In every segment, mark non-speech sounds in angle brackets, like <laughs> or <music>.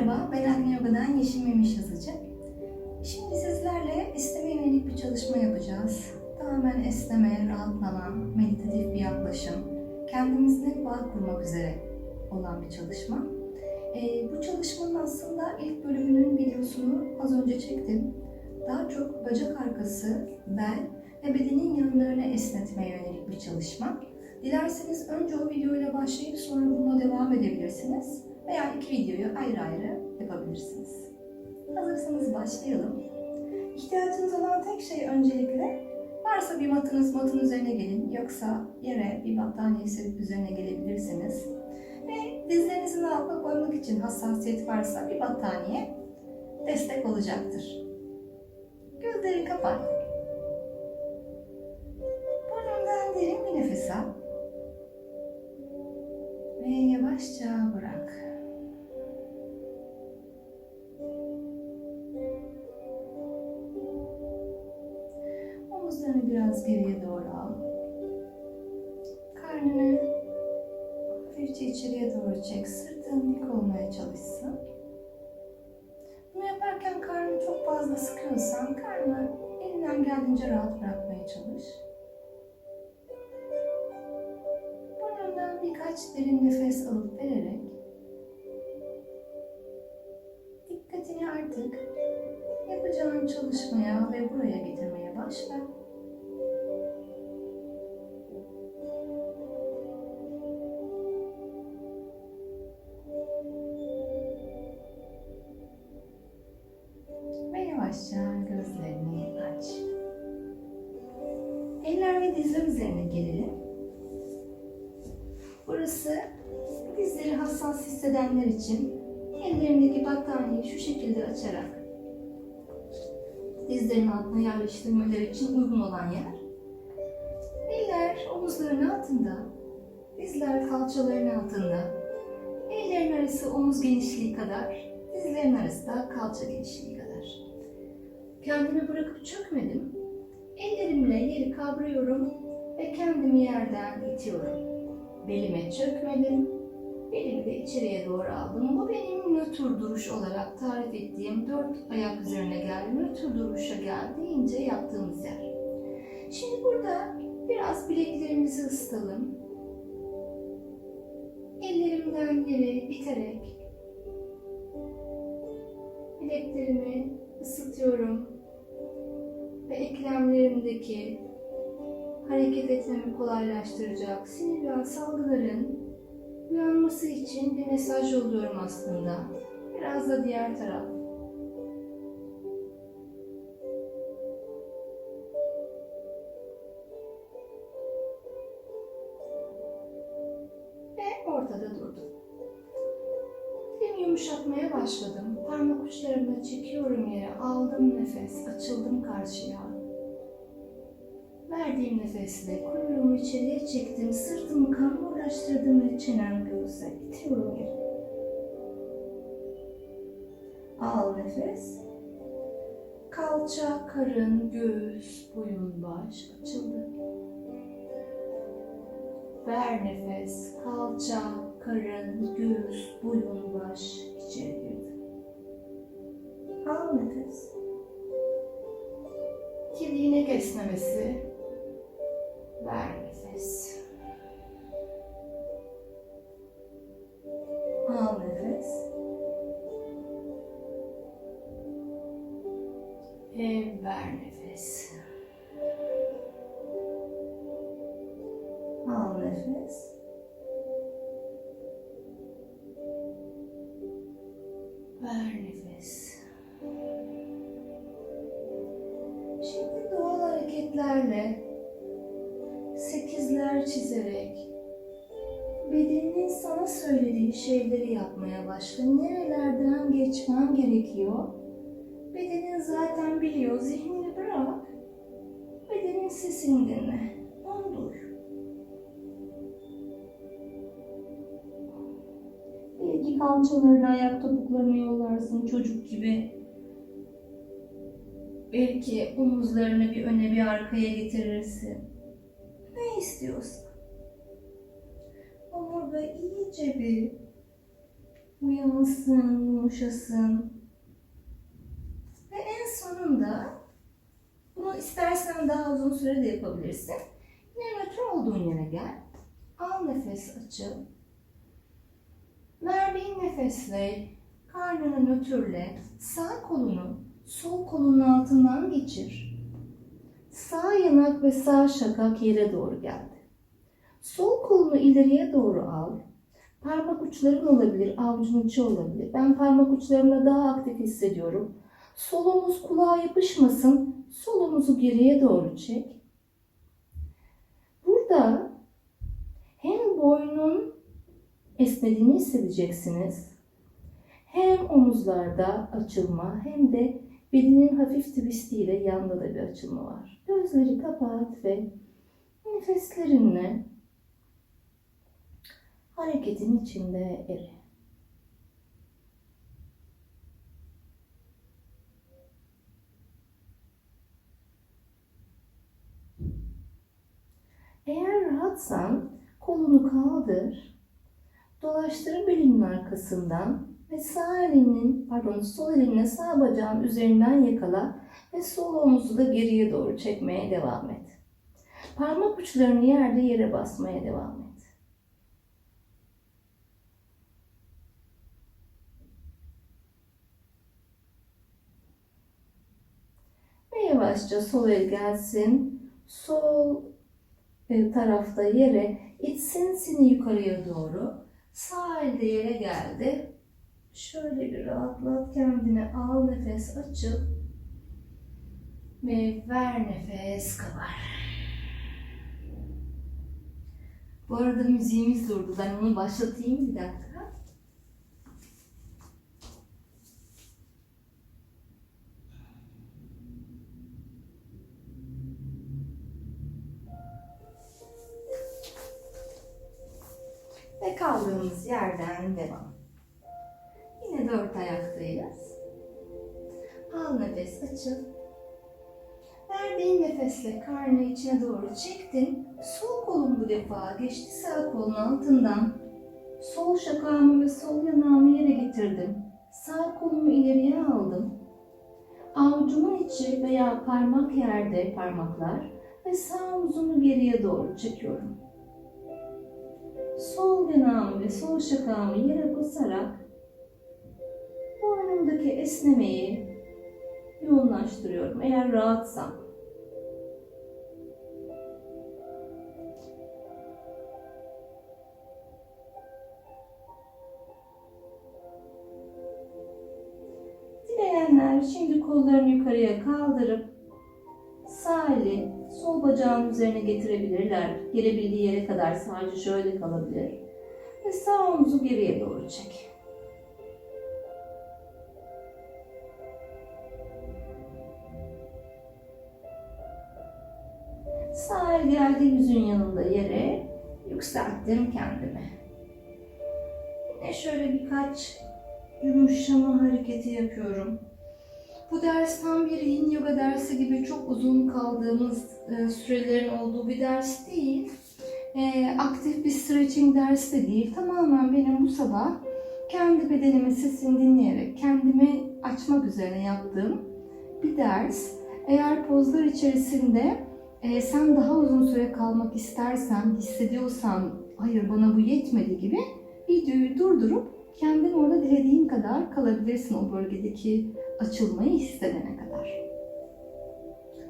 Merhaba, ben Anne Yoga'dan Yeşim Memiş Yazıcı. Şimdi sizlerle isteme yönelik bir çalışma yapacağız. Tamamen esneme, rahatlama, meditatif bir yaklaşım, kendimizle bağ kurmak üzere olan bir çalışma. Ee, bu çalışmanın aslında ilk bölümünün videosunu az önce çektim. Daha çok bacak arkası, bel ve bedenin yanlarını esnetmeye yönelik bir çalışma. Dilerseniz önce o videoyla başlayıp sonra buna devam edebilirsiniz. Veya iki videoyu ayrı ayrı yapabilirsiniz. Hazırsanız başlayalım. İhtiyacınız olan tek şey öncelikle varsa bir matınız matın üzerine gelin. Yoksa yere bir battaniye serip üzerine gelebilirsiniz. Ve dizlerinizin altına koymak için hassasiyet varsa bir battaniye destek olacaktır. Gözleri kapat. Burnundan derin bir nefes al. Ve yavaşça bırak. Geriye doğru al. Karnını hafifçe içeriye doğru çek. Sırtın dik olmaya çalışsın. Bunu yaparken karnını çok fazla sıkıyorsan karnını elinden geldiğince rahat bırakmaya çalış. Burnundan birkaç derin nefes alıp vererek dikkatini artık yapacağın çalışmaya ve buraya getirmeye başla. Yavaşça gözlerini aç. Eller ve dizler üzerine gelelim. Burası dizleri hassas hissedenler için ellerindeki battaniyeyi şu şekilde açarak dizlerin altına yerleştirmeleri için uygun olan yer. Eller omuzların altında, dizler kalçaların altında, ellerin arası omuz genişliği kadar, dizlerin arası da kalça genişliği kadar. Kendimi bırakıp çökmedim. Ellerimle yeri kavruyorum ve kendimi yerden itiyorum. Belime çökmedim, belimi de içeriye doğru aldım. Bu benim nötr duruş olarak tarif ettiğim dört ayak üzerine gel, nötr duruşa gel deyince yaptığımız yer. Şimdi burada biraz bileklerimizi ısıtalım. Ellerimden yere iterek bileklerimi ısıtıyorum ve eklemlerimdeki hareket etmemi kolaylaştıracak sinir ve salgıların uyanması için bir mesaj yolluyorum aslında. Biraz da diğer taraf. Karşıya. Verdiğim nefesle kuyruğumu içeriye çektim, sırtımı kamburlaştırdım ve çenem göğüse itiyorum yere. Al nefes. Kalça, karın, göğüs, boyun, baş açıldı. Ver nefes. Kalça, karın, göğüs, boyun, baş içeri esnemesi. Zihnini bırak. Bedenin sesini dinle. Onu duy. Belki kalçalarını, ayak topuklarını yollarsın çocuk gibi. Belki omuzlarını bir öne bir arkaya getirirsin. Ne istiyorsan. Omurga iyice bir uyansın, yumuşasın. Sonunda bunu istersen daha uzun süre de yapabilirsin. Yine nötr olduğun yere gel. Al nefes açıl. Verdiğin nefesle karnını nötrle sağ kolunu sol kolunun altından geçir. Sağ yanak ve sağ şakak yere doğru geldi. Sol kolunu ileriye doğru al. Parmak uçların olabilir, avucun içi olabilir. Ben parmak uçlarımla daha aktif hissediyorum. Sol omuz kulağa yapışmasın. Sol omuzu geriye doğru çek. Burada hem boynun esnediğini hissedeceksiniz. Hem omuzlarda açılma hem de bedenin hafif twistiyle yanda da bir açılma var. Gözleri kapat ve nefeslerinle hareketin içinde eri. Eğer rahatsan kolunu kaldır, dolaştır belinin arkasından ve sağ elinin, pardon sol elinle sağ bacağın üzerinden yakala ve sol omuzu da geriye doğru çekmeye devam et. Parmak uçlarını yerde yere basmaya devam et. Ve yavaşça sol el gelsin. Sol tarafta yere itsin seni yukarıya doğru. Sağ elde yere geldi. Şöyle bir rahatlat kendini. Al nefes açıl. Ve ver nefes kabar. Bu arada müziğimiz durdu. Ben onu başlatayım bir dakika. Yerden devam. Yine dört ayaktayız. Al nefes açıl. Verdiğin nefesle karnı içine doğru çektin. Sol kolun bu defa geçti sağ kolun altından. Sol şakağımı ve sol yanağımı yere getirdim. Sağ kolumu ileriye aldım. Avucumun içi veya parmak yerde parmaklar ve sağ omuzumu geriye doğru çekiyorum. Sol yanağımı ve sol şakağımı yere basarak boynumdaki esnemeyi yoğunlaştırıyorum eğer rahatsam. Dileyenler şimdi kollarını yukarıya kaldırıp sağ eli sol bacağın üzerine getirebilirler. Gelebildiği yere kadar sadece şöyle kalabilir. Ve sağ omuzu geriye doğru çek. Sağ el geldi yüzün yanında yere. Yükselttim kendimi. Yine şöyle birkaç yumuşama hareketi yapıyorum. Bu ders tam bir yin yoga dersi gibi çok uzun kaldığımız e, sürelerin olduğu bir ders değil. E, aktif bir stretching dersi de değil. Tamamen benim bu sabah kendi bedenimin sesini dinleyerek kendimi açmak üzerine yaptığım bir ders. Eğer pozlar içerisinde e, sen daha uzun süre kalmak istersen, hissediyorsan hayır bana bu yetmedi gibi videoyu durdurup kendin orada dilediğin kadar kalabilirsin o bölgedeki açılmayı hissedene kadar.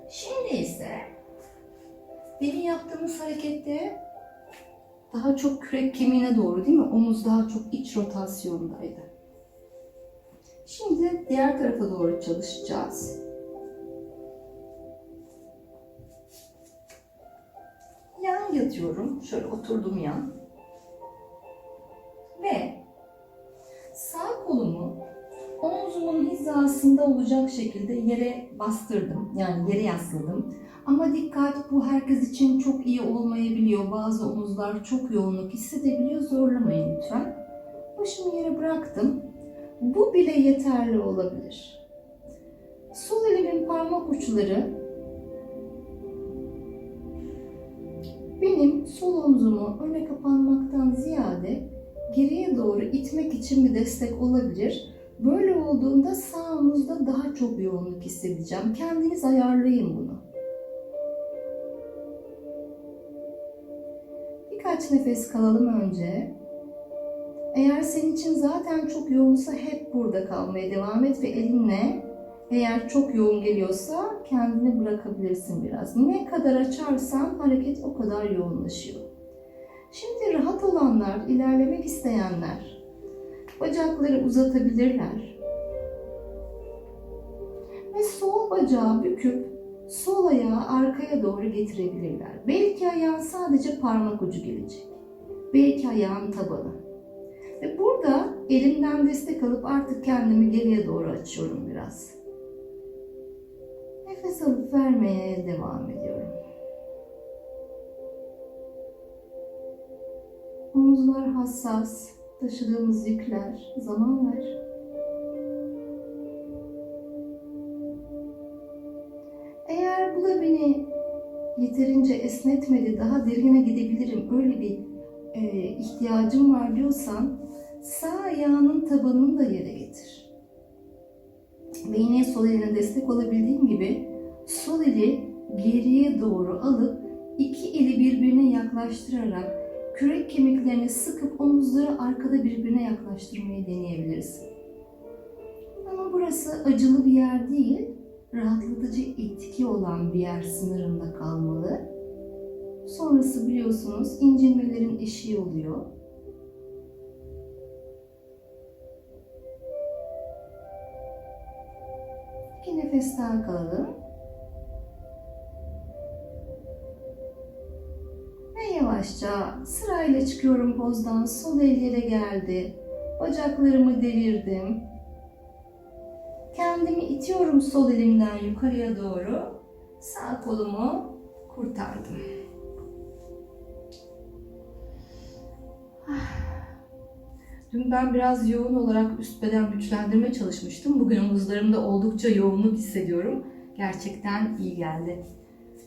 Şimdi ise demin yaptığımız harekette daha çok kürek kemiğine doğru değil mi? Omuz daha çok iç rotasyondaydı. Şimdi diğer tarafa doğru çalışacağız. Yan yatıyorum. Şöyle oturdum yan. Ve sağ kolumu omzumun hizasında olacak şekilde yere bastırdım. Yani yere yasladım. Ama dikkat bu herkes için çok iyi olmayabiliyor. Bazı omuzlar çok yoğunluk hissedebiliyor. Zorlamayın lütfen. Başımı yere bıraktım. Bu bile yeterli olabilir. Sol elimin parmak uçları benim sol omzumu öne kapanmaktan ziyade geriye doğru itmek için bir destek olabilir. Böyle olduğunda sağ omuzda daha çok yoğunluk hissedeceğim. Kendiniz ayarlayın bunu. Birkaç nefes kalalım önce. Eğer senin için zaten çok yoğunsa hep burada kalmaya devam et ve elinle eğer çok yoğun geliyorsa kendini bırakabilirsin biraz. Ne kadar açarsan hareket o kadar yoğunlaşıyor. Şimdi rahat olanlar, ilerlemek isteyenler bacakları uzatabilirler. Ve sol bacağı büküp sol ayağı arkaya doğru getirebilirler. Belki ayağın sadece parmak ucu gelecek. Belki ayağın tabanı. Ve burada elimden destek alıp artık kendimi geriye doğru açıyorum biraz. Nefes alıp vermeye devam ediyorum. Omuzlar hassas, taşıdığımız yükler, zaman ver. Eğer bu da beni yeterince esnetmedi, daha derine gidebilirim, öyle bir e, ihtiyacım var diyorsan sağ ayağının tabanını da yere getir. Ve yine sol eline destek olabildiğim gibi sol eli geriye doğru alıp iki eli birbirine yaklaştırarak kürek kemiklerini sıkıp omuzları arkada birbirine yaklaştırmayı deneyebiliriz. Ama burası acılı bir yer değil, rahatlatıcı etki olan bir yer sınırında kalmalı. Sonrası biliyorsunuz incinmelerin eşiği oluyor. İki nefes daha kalalım. Yavaşça sırayla çıkıyorum pozdan. Sol el geldi. Bacaklarımı devirdim. Kendimi itiyorum sol elimden yukarıya doğru. Sağ kolumu kurtardım. Dün ben biraz yoğun olarak üst beden güçlendirme çalışmıştım. Bugün omuzlarımda oldukça yoğunluk hissediyorum. Gerçekten iyi geldi.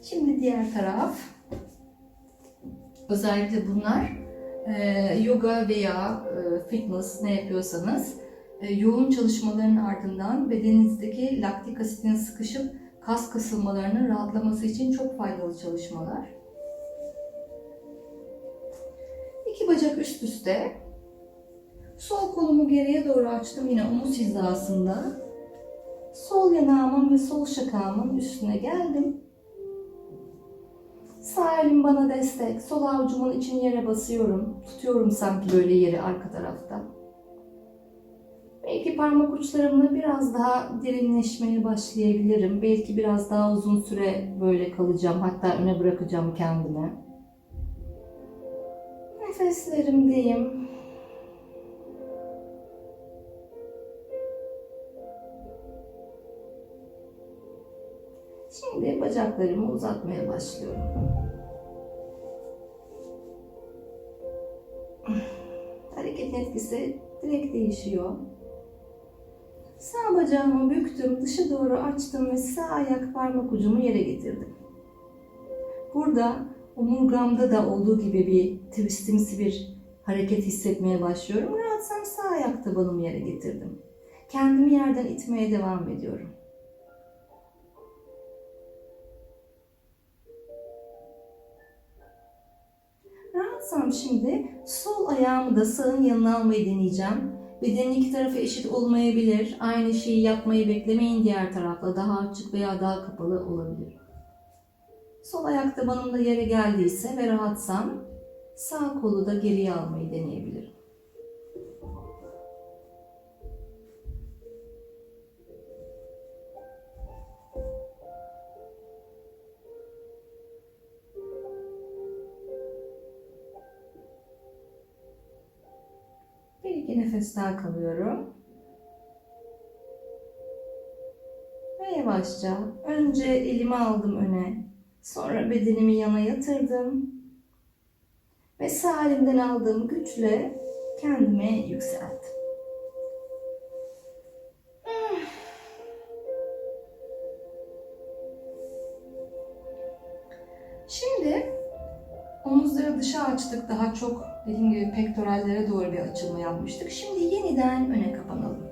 Şimdi diğer taraf. Özellikle bunlar e, yoga veya e, fitness ne yapıyorsanız e, yoğun çalışmaların ardından bedeninizdeki laktik asitin sıkışıp kas kasılmalarının rahatlaması için çok faydalı çalışmalar. İki bacak üst üste. Sol kolumu geriye doğru açtım yine omuz hizasında. Sol yanağımın ve sol şakağımın üstüne geldim. Sağ elim bana destek. Sol avucumun için yere basıyorum. Tutuyorum sanki böyle yeri arka tarafta. Belki parmak uçlarımla biraz daha derinleşmeye başlayabilirim. Belki biraz daha uzun süre böyle kalacağım. Hatta öne bırakacağım kendimi. Nefeslerimdeyim. Şimdi bacaklarımı uzatmaya başlıyorum. Hareketin etkisi direkt değişiyor. Sağ bacağımı büktüm, dışa doğru açtım ve sağ ayak parmak ucumu yere getirdim. Burada omurgamda da olduğu gibi bir twistimsi bir hareket hissetmeye başlıyorum. Rahatsam sağ ayak tabanımı yere getirdim. Kendimi yerden itmeye devam ediyorum. Rahatsam şimdi sol ayağımı da sağın yanına almayı deneyeceğim. Bedenin iki tarafı eşit olmayabilir. Aynı şeyi yapmayı beklemeyin diğer tarafla. Daha açık veya daha kapalı olabilir. Sol ayak tabanım da yere geldiyse ve rahatsam sağ kolu da geriye almayı deneyebilirim. Nefes kalıyorum. Ve yavaşça önce elimi aldım öne. Sonra bedenimi yana yatırdım. Ve sağ elimden aldığım güçle kendime yükselttim. Şimdi omuzları dışa açtık. Daha çok dediğim gibi pektorallere doğru bir açılma yapmıştık. Şimdi yeniden öne kapanalım.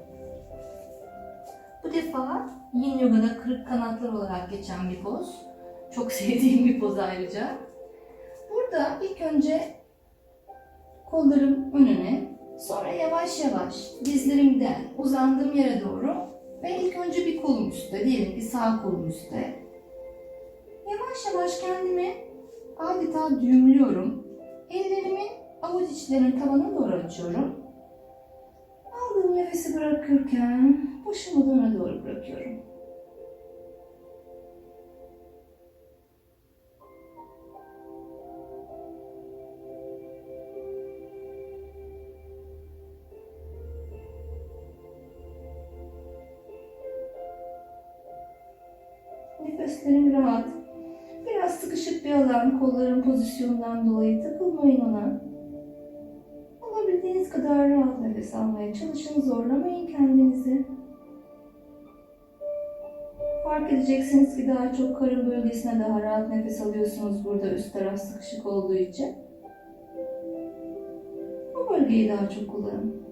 Bu defa Yin Yoga'da kırık kanatlar olarak geçen bir poz. Çok <laughs> sevdiğim bir poz ayrıca. Burada ilk önce kollarım önüne, sonra yavaş yavaş dizlerimden uzandığım yere doğru ve ilk önce bir kolum üstte, diyelim ki sağ kolum üstte. Yavaş yavaş kendimi adeta düğümlüyorum. Ellerimi avuç içlerinin tavanına doğru açıyorum. Aldığım nefesi bırakırken başımı da doğru bırakıyorum. Nefeslerim rahat. Biraz sıkışık bir alan, kolların pozisyonundan dolayı takılmayın ona. Kadar rahat nefes almaya çalışın, zorlamayın kendinizi. Fark edeceksiniz ki daha çok karın bölgesine daha rahat nefes alıyorsunuz burada üst taraf sıkışık olduğu için. O bölgeyi daha çok kullanın.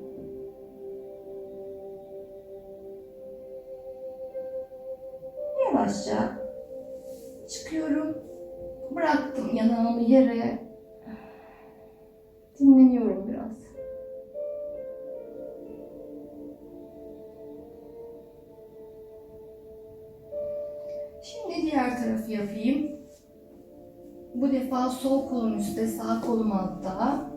Yavaşça çıkıyorum. Bıraktım yanağımı yere. Defa sol kolum üstte, sağ kolum altta.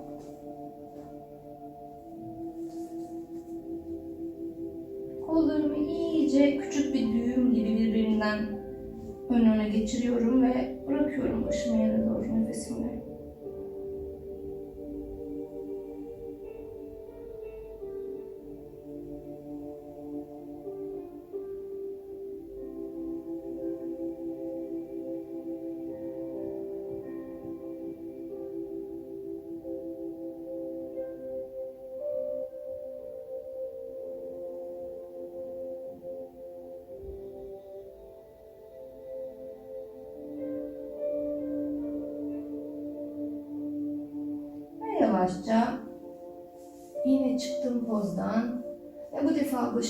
Kollarımı iyice küçük bir düğüm gibi birbirinden ön öne geçiriyorum ve bırakıyorum başımı yere doğru nefesimle.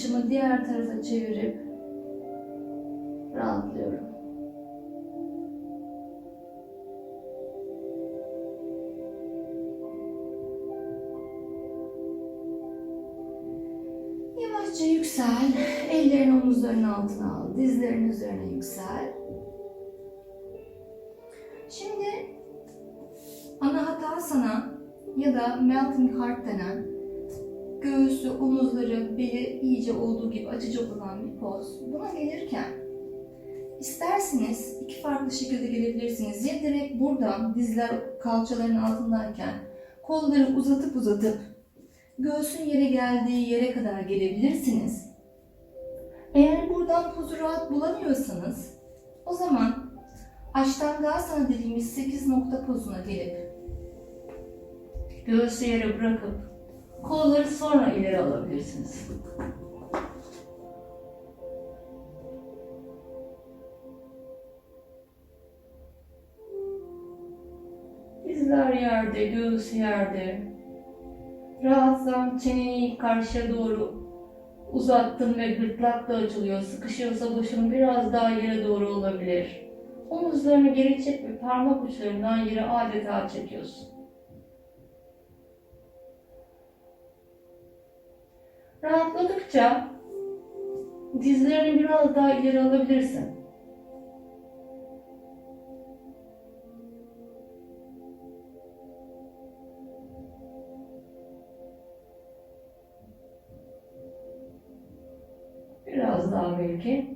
Başımı diğer tarafa çevirip rahatlıyorum. Yavaşça yüksel, ellerini omuzların altına al, dizlerin üzerine yüksel. Şimdi Anahatasana ya da Melting Heart denen göğsü, omuzları, beli iyice olduğu gibi açacak olan bir poz. Buna gelirken isterseniz iki farklı şekilde gelebilirsiniz. Ya direkt buradan dizler kalçaların altındayken kolları uzatıp uzatıp göğsün yere geldiği yere kadar gelebilirsiniz. Eğer buradan pozu rahat bulamıyorsanız o zaman Ashtanga dediğimiz 8 nokta pozuna gelip göğsü yere bırakıp kolları sonra ileri alabilirsiniz. Dizler yerde, göğüs yerde. Rahatsan çeneyi karşıya doğru uzattım ve gırtlak da açılıyor. Sıkışıyorsa başın biraz daha yere doğru olabilir. Omuzlarını geri çek ve parmak uçlarından yere adeta çekiyorsun. Rahatladıkça dizlerini biraz daha ileri alabilirsin. Biraz daha belki.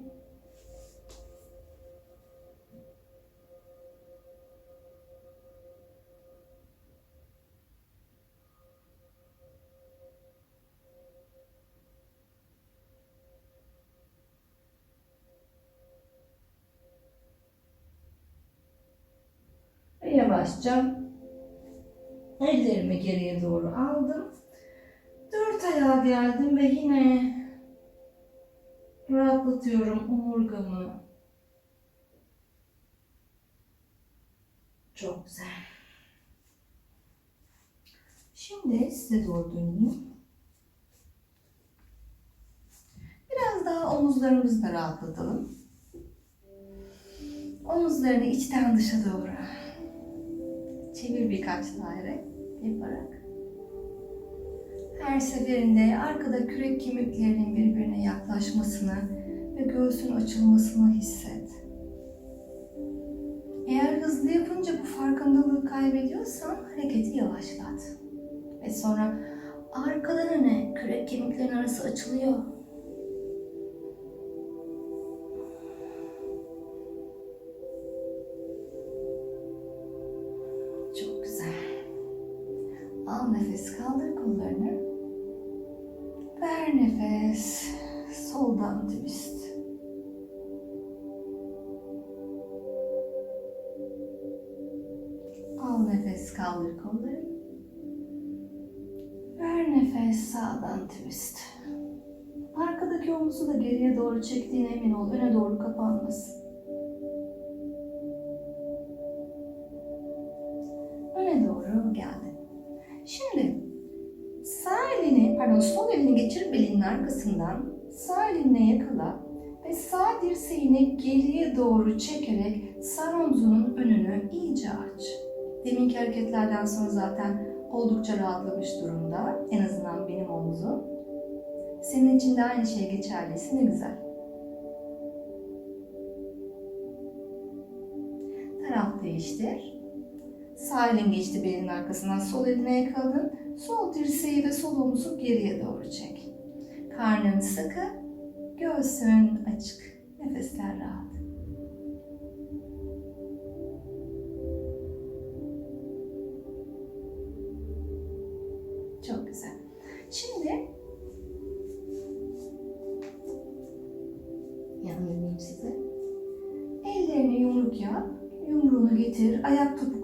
Yavaşça ellerimi geriye doğru aldım. Dört ayağa geldim ve yine rahatlatıyorum omurgamı. Çok güzel. Şimdi size doğru döneyim. Biraz daha omuzlarımızı da rahatlatalım. Omuzlarını içten dışa doğru. Çevir birkaç daire yaparak. Her seferinde arkada kürek kemiklerinin birbirine yaklaşmasını ve göğsün açılmasını hisset. Eğer hızlı yapınca bu farkındalığı kaybediyorsan hareketi yavaşlat. Ve sonra arkadan öne kürek kemiklerin arası açılıyor. Sağdan twist. Arkadaki omuzu da geriye doğru çektiğine emin ol. Öne doğru kapanmasın. Öne doğru geldin. Şimdi sağ elini, pardon sol elini geçir belinin arkasından. Sağ elinle yakala ve sağ dirseğini geriye doğru çekerek sağ omzunun önünü iyice aç. Deminki hareketlerden sonra zaten oldukça rahatlamış durumda. En azından benim omzum. Senin için de aynı şey geçerliyse ne güzel. Taraf değiştir. Sağ elin geçti belinin arkasından sol eline yakaladın. Sol dirseği ve sol omuzu geriye doğru çek. Karnın sıkı, göğsün açık. Nefesler rahat.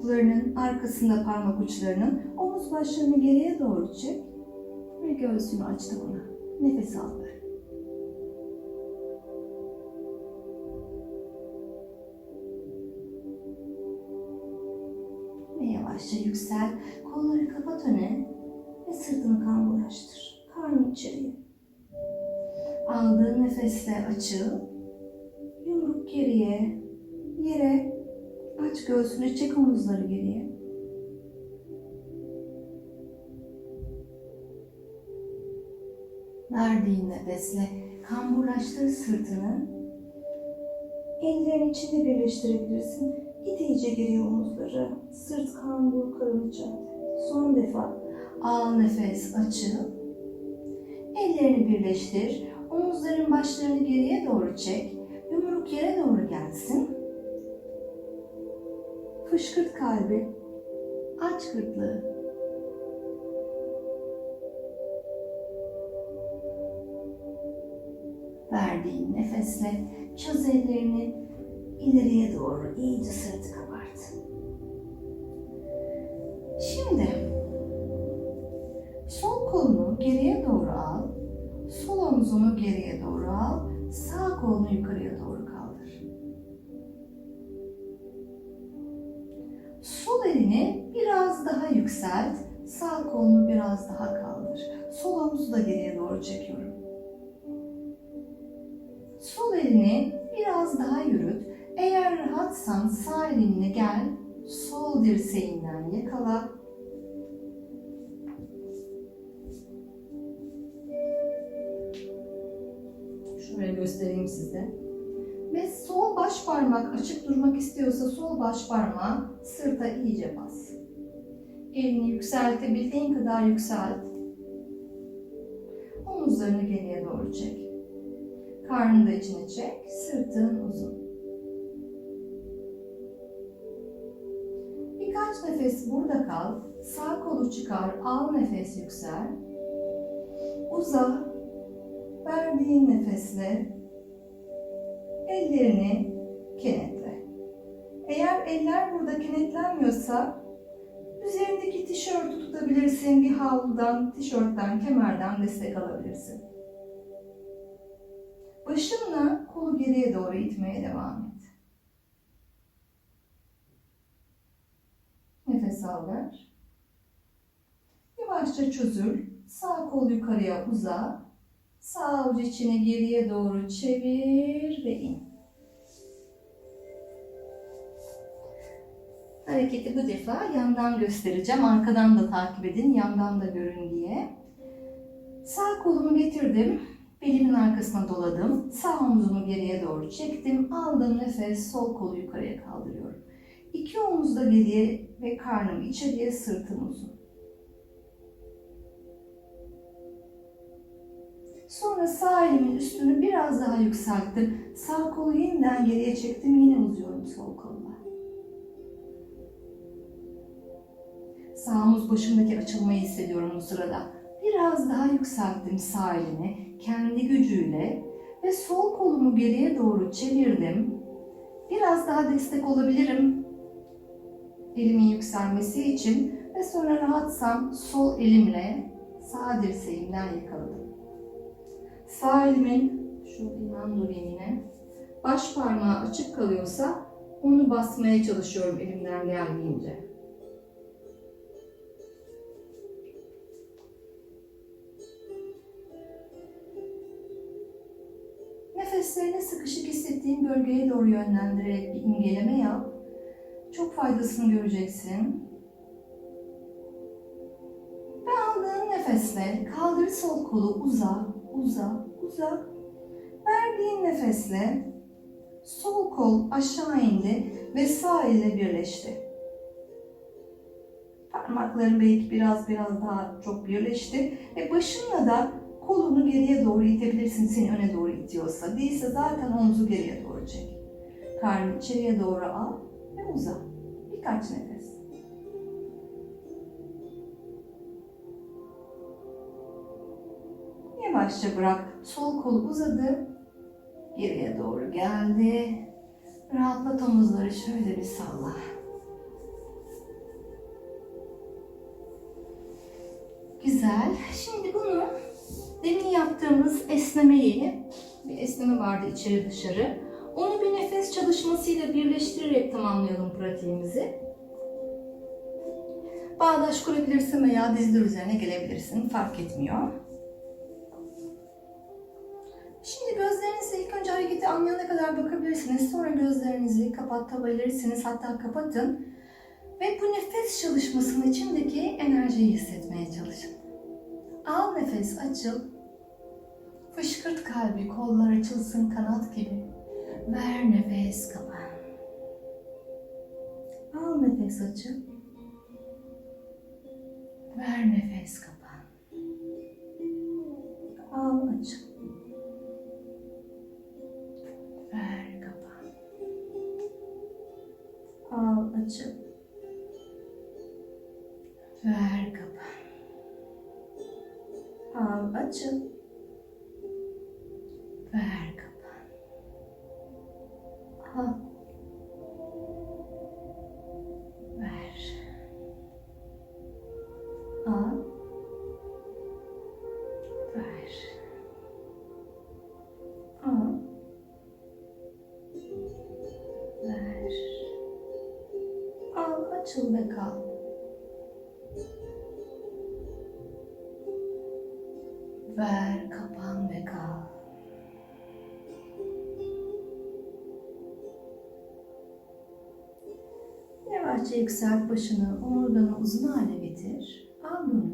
Ayak topuklarının arkasında parmak uçlarının. Omuz başlarını geriye doğru çek. Ve göğsünü aç tavana. Nefes al. Ve yavaşça yüksel. Kolları kapat öne. Ve sırtını kamburlaştır. Karnı içeriye. Aldığın nefesle açıl. Yumruk geriye. Yere. Göğsünü. Çek omuzları geriye. Verdiğin nefesle kamburlaştır sırtını. Ellerin içinde birleştirebilirsin. İt iyice geriye omuzları. Sırt kambur karın içeride. Son defa al nefes açıl. Ellerini birleştir. Omuzların başlarını geriye doğru çek. Yumruk yere doğru gelsin. Fışkırt kalbi. Aç gırtlağı. Verdiğin nefesle çöz ellerini ileriye doğru iyice sırtı kabart. Şimdi Sol elini biraz daha yükselt, sağ kolunu biraz daha kaldır. Sol omuzu da geriye doğru çekiyorum. Sol elini biraz daha yürüt. Eğer rahatsan sağ elinle gel, sol dirseğinden yakala. Şuraya göstereyim size. Ve sol baş parmak açık durmak istiyorsa sol baş parmağı sırta iyice bas. Elini yükseltebildiğin kadar yükselt. Omuzlarını geriye doğru çek. Karnını da içine çek. Sırtın uzun. Birkaç nefes burada kal. Sağ kolu çıkar. Al nefes yüksel. Uza. Verdiğin nefesle ellerini kenetle. Eğer eller burada kenetlenmiyorsa üzerindeki tişörtü tutabilirsin. Bir havludan, tişörtten, kemerden destek alabilirsin. Başınla kolu geriye doğru itmeye devam et. Nefes al ver. Yavaşça çözül. Sağ kol yukarıya uza. Sağ avuç içine geriye doğru çevir ve in. Hareketi bu defa yandan göstereceğim. Arkadan da takip edin, yandan da görün diye. Sağ kolumu getirdim. Belimin arkasına doladım. Sağ omzumu geriye doğru çektim. Aldım nefes. Sol kolu yukarıya kaldırıyorum. İki omuz da geriye ve karnım içeriye, sırtım uzun. Sonra sağ elimin üstünü biraz daha yükselttim. Sağ kolu yeniden geriye çektim. Yine uzuyorum sol kolla. Sağ omuz başımdaki açılmayı hissediyorum bu sırada. Biraz daha yükselttim sağ elimi kendi gücüyle ve sol kolumu geriye doğru çevirdim. Biraz daha destek olabilirim elimin yükselmesi için ve sonra rahatsam sol elimle sağ dirseğimden yakaladım. Sağ elimin şuradan durayım yine. Baş parmağı açık kalıyorsa onu basmaya çalışıyorum elimden geldiğince. Bölgeye doğru yönlendirerek bir imgeleme yap. Çok faydasını göreceksin. Ve aldığın nefesle kaldır sol kolu uza, uza, uza. Verdiğin nefesle sol kol aşağı indi ve sağ elle birleşti. Parmakların belki biraz biraz daha çok birleşti ve başınla da kolunu geriye doğru itebilirsin seni öne doğru itiyorsa. Değilse zaten omzu geriye doğru çek. Karnı içeriye doğru al ve uza. Birkaç nefes. Yavaşça bırak. Sol kol uzadı. Geriye doğru geldi. Rahatlat omuzları şöyle bir salla. Güzel. Şimdi bunu demin yaptığımız esnemeyi, bir esneme vardı içeri dışarı. Onu bir nefes çalışmasıyla birleştirerek tamamlayalım pratiğimizi. Bağdaş kurabilirsin veya dizler üzerine gelebilirsin. Fark etmiyor. Şimdi gözlerinizi ilk önce hareketi anlayana kadar bakabilirsiniz. Sonra gözlerinizi kapatabilirsiniz. Hatta kapatın. Ve bu nefes çalışmasının içindeki enerjiyi hissetmeye çalışın. Al nefes açıl. Fışkırt kalbi, kollar açılsın kanat gibi. Ver nefes kapan. Al nefes açıl. Ver nefes kapan. Yavaşça yükselt başını, omurganı uzun hale getir. Al burnundan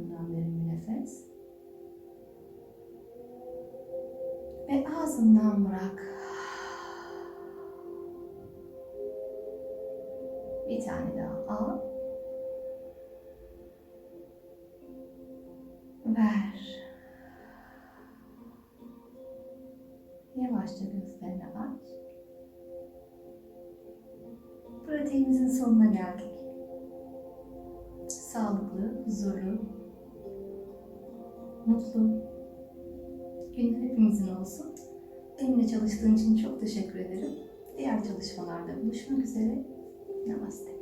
teşekkür ederim. Diğer çalışmalarda buluşmak üzere. Namaste.